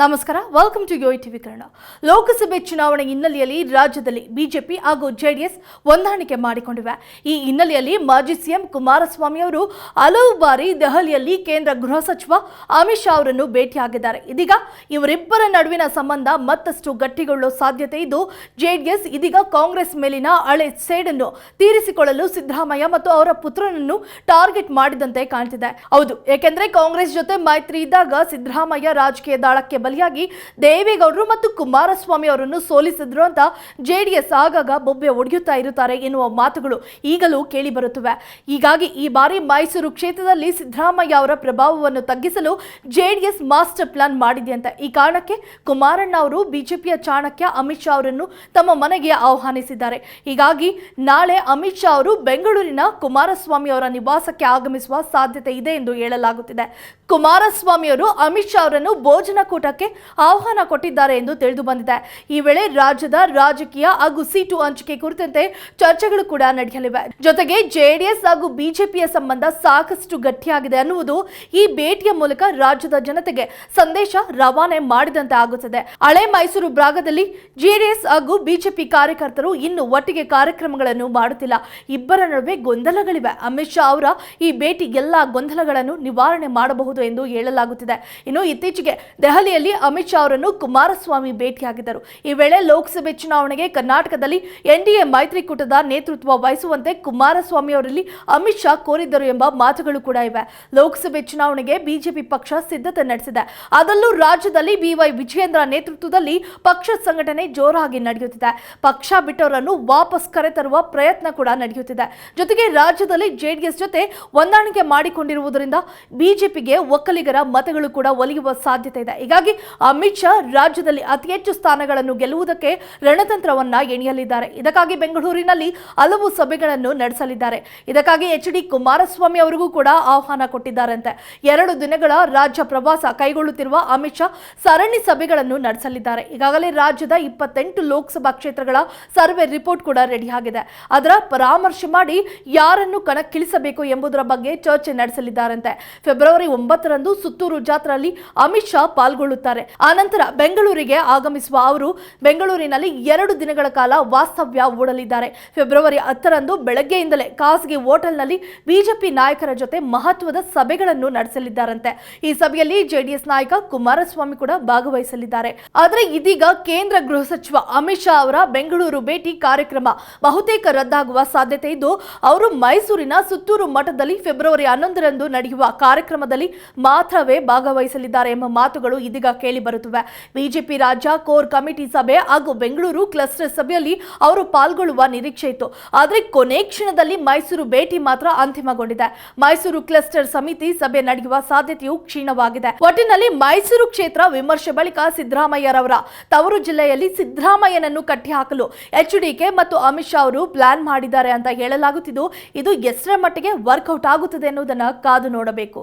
ನಮಸ್ಕಾರ welcome to yo TV Kannada. ಲೋಕಸಭೆ ಚುನಾವಣೆ ಹಿನ್ನೆಲೆಯಲ್ಲಿ ರಾಜ್ಯದಲ್ಲಿ ಬಿಜೆಪಿ ಹಾಗೂ ಜೆಡಿಎಸ್ ಹೊಂದಾಣಿಕೆ ಮಾಡಿಕೊಂಡಿವೆ. ಈ ಹಿನ್ನೆಲೆಯಲ್ಲಿ ಮಾಜಿ ಸಿಎಂ ಕುಮಾರಸ್ವಾಮಿ ಅವರು ಹಲವು ಬಾರಿ ದೆಹಲಿಯಲ್ಲಿ ಕೇಂದ್ರ ಗೃಹ ಸಚಿವ ಅಮಿತ್ ಶಾ ಅವರನ್ನು ಭೇಟಿಯಾಗಿದ್ದಾರೆ. ಇದೀಗ ಇವರಿಬ್ಬರ ನಡುವಿನ ಸಂಬಂಧ ಮತ್ತಷ್ಟು ಗಟ್ಟಿಗೊಳ್ಳುವ ಸಾಧ್ಯತೆ ಇದ್ದು, ಜೆಡಿಎಸ್ ಇದೀಗ ಕಾಂಗ್ರೆಸ್ ಮೇಲಿನ ಹಳೆ ಸೇಡನ್ನು ತೀರಿಸಿಕೊಳ್ಳಲು ಸಿದ್ದರಾಮಯ್ಯ ಮತ್ತು ಅವರ ಪುತ್ರನನ್ನು ಟಾರ್ಗೆಟ್ ಮಾಡಿದಂತೆ ಕಾಣ್ತಿದೆ. ಹೌದು, ಏಕೆಂದರೆ ಕಾಂಗ್ರೆಸ್ ಜೊತೆ ಮೈತ್ರಿ ಇದ್ದಾಗ ಸಿದ್ದರಾಮಯ್ಯ ರಾಜಕೀಯ ದಾಳಕ್ಕೆ ಬಲಿಯಾಗಿ ದೇವೇಗೌಡರು ಮತ್ತು ಕುಮಾರಸ್ವಾಮಿ ಅವರನ್ನು ಸೋಲಿಸಿದ್ರು ಅಂತ ಜೆಡಿಎಸ್ ಆಗಾಗ ಬೊಬ್ಬೆ ಒಡೆಯುತ್ತಾ ಇರುತ್ತಾರೆ ಎನ್ನುವ ಮಾತುಗಳು ಈಗಲೂ ಕೇಳಿ ಬರುತ್ತವೆ ಹೀಗಾಗಿ ಈ ಬಾರಿ ಮೈಸೂರು ಕ್ಷೇತ್ರದಲ್ಲಿ ಸಿದ್ದರಾಮಯ್ಯ ಅವರ ಪ್ರಭಾವವನ್ನು ತಗ್ಗಿಸಲು ಜೆಡಿಎಸ್ ಮಾಸ್ಟರ್ ಪ್ಲಾನ್ ಮಾಡಿದೆ ಅಂತ. ಈ ಕಾರಣಕ್ಕೆ ಕುಮಾರಣ್ಣ ಅವರು ಬಿಜೆಪಿಯ ಚಾಣಕ್ಯ, ಅಮಿತ್ ಶಾ ಅವರನ್ನು ತಮ್ಮ ಮನೆಗೆ ಆಹ್ವಾನಿಸಿದ್ದಾರೆ. ಹೀಗಾಗಿ ನಾಳೆ ಅಮಿತ್ ಶಾ ಅವರು ಬೆಂಗಳೂರಿನ ಕುಮಾರಸ್ವಾಮಿ ಅವರ ನಿವಾಸಕ್ಕೆ ಆಗಮಿಸುವ ಸಾಧ್ಯತೆ ಇದೆ ಎಂದು ಹೇಳಲಾಗುತ್ತಿದೆ. ಕುಮಾರಸ್ವಾಮಿ ಅವರು ಅಮಿತ್ ಶಾ ಅವರನ್ನು ಭೋಜನ ಆಹ್ವಾನ ಕೊಟ್ಟಿದ್ದಾರೆ ಎಂದು ತಿಳಿದು ಬಂದಿದೆ. ಈ ವೇಳೆ ರಾಜ್ಯದ ರಾಜಕೀಯ ಹಾಗೂ ಸೀಟು ಹಂಚಿಕೆ ಕುರಿತಂತೆ ಚರ್ಚೆಗಳು ಕೂಡ ನಡೆಯಲಿವೆ. ಜೊತೆಗೆ ಜೆಡಿಎಸ್ ಹಾಗೂ ಬಿಜೆಪಿಯ ಸಂಬಂಧ ಸಾಕಷ್ಟು ಗಟ್ಟಿಯಾಗಿದೆ ಅನ್ನುವುದು ಈ ಭೇಟಿಯ ಮೂಲಕ ರಾಜ್ಯದ ಜನತೆಗೆ ಸಂದೇಶ ರವಾನೆ ಮಾಡಿದಂತೆ ಆಗುತ್ತದೆ. ಹಳೆ ಮೈಸೂರು ಭಾಗದಲ್ಲಿ ಜೆಡಿಎಸ್ ಹಾಗೂ ಬಿಜೆಪಿ ಕಾರ್ಯಕರ್ತರು ಇನ್ನು ಒಟ್ಟಿಗೆ ಕಾರ್ಯಕ್ರಮಗಳನ್ನು ಮಾಡುತ್ತಿಲ್ಲ. ಇಬ್ಬರ ನಡುವೆ ಗೊಂದಲಗಳಿವೆ. ಅಮಿತ್ ಶಾ ಅವರ ಈ ಭೇಟಿ ಎಲ್ಲಾ ಗೊಂದಲಗಳನ್ನು ನಿವಾರಣೆ ಮಾಡಬಹುದು ಎಂದು ಹೇಳಲಾಗುತ್ತಿದೆ. ಇನ್ನು ಇತ್ತೀಚೆಗೆ ದೆಹಲಿಯಲ್ಲಿ ಅಮಿತ್ ಶಾ ಅವರನ್ನು ಕುಮಾರಸ್ವಾಮಿ ಭೇಟಿಯಾಗಿದ್ದರು. ಈ ವೇಳೆ ಲೋಕಸಭೆ ಚುನಾವಣೆಗೆ ಕರ್ನಾಟಕದಲ್ಲಿ ಎನ್ಡಿಎ ಮೈತ್ರಿಕೂಟದ ನೇತೃತ್ವ ವಹಿಸುವಂತೆ ಕುಮಾರಸ್ವಾಮಿ ಅವರಲ್ಲಿ ಅಮಿತ್ ಶಾ ಕೋರಿದ್ದರು ಎಂಬ ಮಾತುಗಳು ಕೂಡ ಇವೆ. ಲೋಕಸಭೆ ಚುನಾವಣೆಗೆ ಬಿಜೆಪಿ ಪಕ್ಷ ಸಿದ್ಧತೆ ನಡೆಸಿದೆ. ಅದರಲ್ಲೂ ರಾಜ್ಯದಲ್ಲಿ ಬಿವೈ ವಿಜಯೇಂದ್ರ ನೇತೃತ್ವದಲ್ಲಿ ಪಕ್ಷ ಸಂಘಟನೆ ಜೋರಾಗಿ ನಡೆಯುತ್ತಿದೆ. ಪಕ್ಷ ಬಿಟ್ಟವರನ್ನು ವಾಪಸ್ ಕರೆತರುವ ಪ್ರಯತ್ನ ಕೂಡ ನಡೆಯುತ್ತಿದೆ. ಜೊತೆಗೆ ರಾಜ್ಯದಲ್ಲಿ ಜೆಡಿಎಸ್ ಜೊತೆ ಹೊಂದಾಣಿಕೆ ಮಾಡಿಕೊಂಡಿರುವುದರಿಂದ ಬಿಜೆಪಿಗೆ ಒಕ್ಕಲಿಗರ ಮತಗಳು ಕೂಡ ಒಲಿಯುವ ಸಾಧ್ಯತೆ ಇದೆ. ಹೀಗಾಗಿ ಅಮಿತ್ ಶಾ ರಾಜ್ಯದಲ್ಲಿ ಅತಿ ಹೆಚ್ಚು ಸ್ಥಾನಗಳನ್ನು ಗೆಲ್ಲುವುದಕ್ಕೆ ರಣತಂತ್ರವನ್ನ ಎಣಿಯಲಿದ್ದಾರೆ. ಇದಕ್ಕಾಗಿ ಬೆಂಗಳೂರಿನಲ್ಲಿ ಹಲವು ಸಭೆಗಳನ್ನು ನಡೆಸಲಿದ್ದಾರೆ. ಇದಕ್ಕಾಗಿ ಎಚ್ ಡಿ ಕುಮಾರಸ್ವಾಮಿ ಅವರಿಗೂ ಕೂಡ ಆಹ್ವಾನ ಕೊಟ್ಟಿದ್ದಾರಂತೆ. ಎರಡು ದಿನಗಳ ರಾಜ್ಯ ಪ್ರವಾಸ ಕೈಗೊಳ್ಳುತ್ತಿರುವ ಅಮಿತ್ ಶಾ ಸರಣಿ ಸಭೆಗಳನ್ನು ನಡೆಸಲಿದ್ದಾರೆ. ಈಗಾಗಲೇ ರಾಜ್ಯದ ಇಪ್ಪತ್ತೆಂಟು ಲೋಕಸಭಾ ಕ್ಷೇತ್ರಗಳ ಸರ್ವೆ ರಿಪೋರ್ಟ್ ಕೂಡ ರೆಡಿ ಆಗಿದೆ. ಅದರ ಪರಾಮರ್ಶೆ ಮಾಡಿ ಯಾರನ್ನು ಕಣಕ್ಕಿಳಿಸಬೇಕು ಎಂಬುದರ ಬಗ್ಗೆ ಚರ್ಚೆ ನಡೆಸಲಿದ್ದಾರಂತೆ. ಫೆಬ್ರವರಿ ಒಂಬತ್ತರಂದು ಸುತ್ತೂರು ಜಾತ್ರೆಯಲ್ಲಿ ಅಮಿತ್ ಶಾ ಪಾಲ್ಗೊಳ್ಳುತ್ತಾರೆ ಆನಂತರ ಬೆಂಗಳೂರಿಗೆ ಆಗಮಿಸುವ ಅವರು ಬೆಂಗಳೂರಿನಲ್ಲಿ ಎರಡು ದಿನಗಳ ಕಾಲ ವಾಸ್ತವ್ಯ ಹೂಡಲಿದ್ದಾರೆ. ಫೆಬ್ರವರಿ ಹತ್ತರಂದು ಬೆಳಗ್ಗೆಯಿಂದಲೇ ಖಾಸಗಿ ಹೋಟೆಲ್ನಲ್ಲಿ ಬಿಜೆಪಿ ನಾಯಕರ ಜೊತೆ ಮಹತ್ವದ ಸಭೆಗಳನ್ನು ನಡೆಸಲಿದ್ದಾರಂತೆ. ಈ ಸಭೆಯಲ್ಲಿ ಜೆಡಿಎಸ್ ನಾಯಕ ಕುಮಾರಸ್ವಾಮಿ ಕೂಡ ಭಾಗವಹಿಸಲಿದ್ದಾರೆ. ಆದರೆ ಇದೀಗ ಕೇಂದ್ರ ಗೃಹ ಸಚಿವ ಅಮಿತ್ ಶಾ ಅವರ ಬೆಂಗಳೂರು ಭೇಟಿ ಕಾರ್ಯಕ್ರಮ ಬಹುತೇಕ ರದ್ದಾಗುವ ಸಾಧ್ಯತೆ ಇದ್ದು, ಅವರು ಮೈಸೂರಿನ ಸುತ್ತೂರು ಮಠದಲ್ಲಿ ಫೆಬ್ರವರಿ ಹನ್ನೊಂದರಂದು ನಡೆಯುವ ಕಾರ್ಯಕ್ರಮದಲ್ಲಿ ಮಾತ್ರವೇ ಭಾಗವಹಿಸಲಿದ್ದಾರೆ ಎಂಬ ಮಾತುಗಳು ಇದೀಗ ಕೇಳಿ ಬರುತ್ತಿವೆ. ಬಿಜೆಪಿ ರಾಜ್ಯ ಕೋರ್ ಕಮಿಟಿ ಸಭೆ ಹಾಗೂ ಬೆಂಗಳೂರು ಕ್ಲಸ್ಟರ್ ಸಭೆಯಲ್ಲಿ ಅವರು ಪಾಲ್ಗೊಳ್ಳುವ ನಿರೀಕ್ಷೆ ಇತ್ತು. ಆದರೆ ಕೊನೆ ಕ್ಷಣದಲ್ಲಿ ಮೈಸೂರು ಭೇಟಿ ಮಾತ್ರ ಅಂತಿಮಗೊಂಡಿದೆ. ಮೈಸೂರು ಕ್ಲಸ್ಟರ್ ಸಮಿತಿ ಸಭೆ ನಡೆಯುವ ಸಾಧ್ಯತೆಯು ಕ್ಷೀಣವಾಗಿದೆ. ಒಟ್ಟಿನಲ್ಲಿ ಮೈಸೂರು ಕ್ಷೇತ್ರ ವಿಮರ್ಶೆ ಬಳಿಕ ಸಿದ್ದರಾಮಯ್ಯರವರ ತವರು ಜಿಲ್ಲೆಯಲ್ಲಿ ಸಿದ್ದರಾಮಯ್ಯನನ್ನು ಕಟ್ಟಿಹಾಕಲು ಎಚ್ಡಿಕೆ ಮತ್ತು ಅಮಿತ್ ಶಾ ಅವರು ಪ್ಲಾನ್ ಮಾಡಿದ್ದಾರೆ ಅಂತ ಹೇಳಲಾಗುತ್ತಿದ್ದು, ಇದು ಎಷ್ಟರ ಮಟ್ಟಿಗೆ ವರ್ಕೌಟ್ ಆಗುತ್ತದೆ ಎನ್ನುವುದನ್ನು ಕಾದು ನೋಡಬೇಕು.